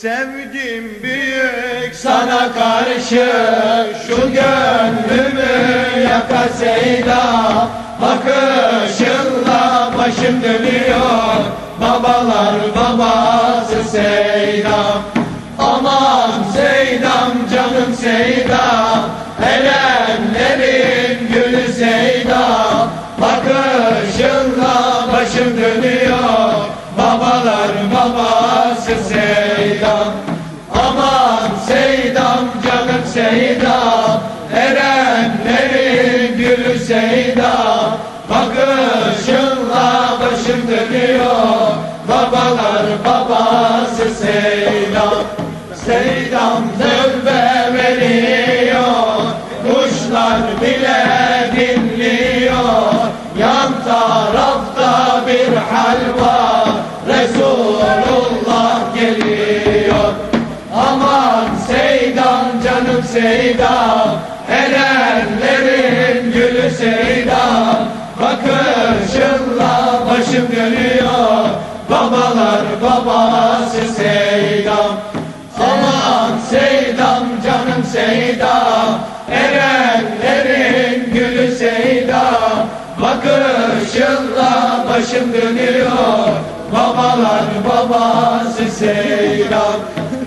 Sevdim büyük Sana karşı şu gönlümü yakar Bakışınla başım dönüyor Babalar babası Seydam Aman Seydam canım Seydam Erenlerin gülü Seydam Seydam Erenlerin gülü Seydam Bakışınla başım dönüyor. Babalar babası Seydam Seydam tövbe veriyor. Kuşlar bile dinliyor. Yan tarafta bir hal var Seydam Erenlerin gülü Seydam Bakışınla başım dönüyor Babalar babası Seydam Aman Seydam canım Seydam Erenlerin başım dönüyor. Babalar babası Seydam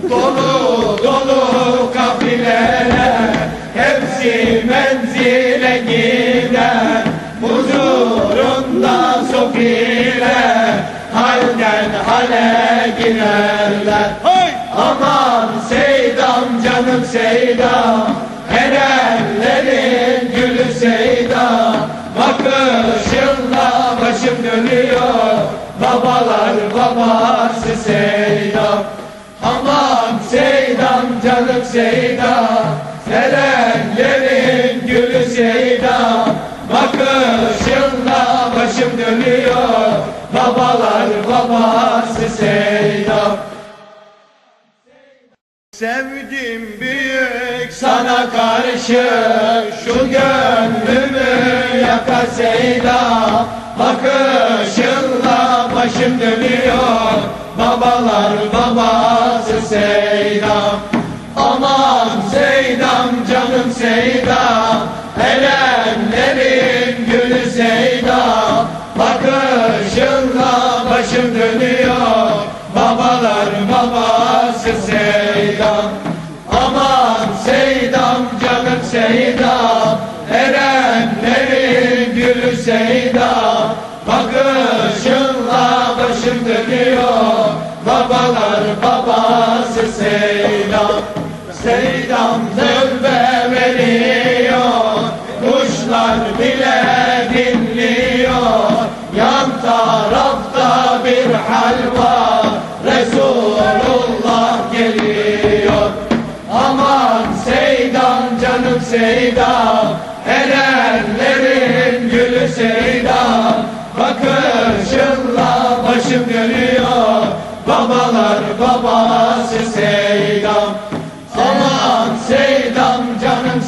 Dolu dolu kafileler Hepsi menzile gider. Huzurunda sofiler Halden hale girerler! Aman Seydam canım Seydam Erenlerin Babalar babası Seydam. Aman Seydam canım Seydam. Erenlerin gülü Seydam? Bakışınla başım dönüyor. Babalar babası Seydam. Sevdim büyük Sana karşı şu gönlümü yakar Seyda Bakışınla dönüyor Babalar babası Seydam. Aman Seydam canım Seydam. Erenlerin gülü Seydam. Bakışınla başım dönüyor Babalar babası Seydam. Aman Seydam canım Seydam. Erenlerin gülü Seydam Babası Seydam Seydam tövbe veriyor. Kuşlar bile dinliyor. Yan tarafta bir hal var Resulullah geliyor. Aman Seydam canım Seydam Erenlerin gülü Seydam Bakışınla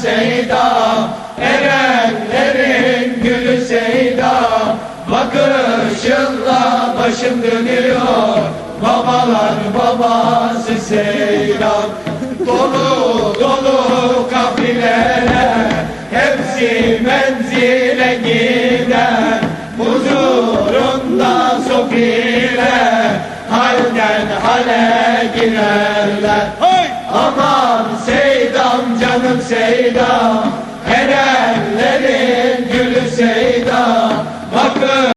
Seydam Erenlerin gülü Seydam Bakışınla başım dönüyor Babalar babası Seydam Dolu dolu kafileler Hepsi menzile gider Huzurunda sofiler Halden hale girerler! Aman Seydam canım Seyda, erenlerin gülü Seyda.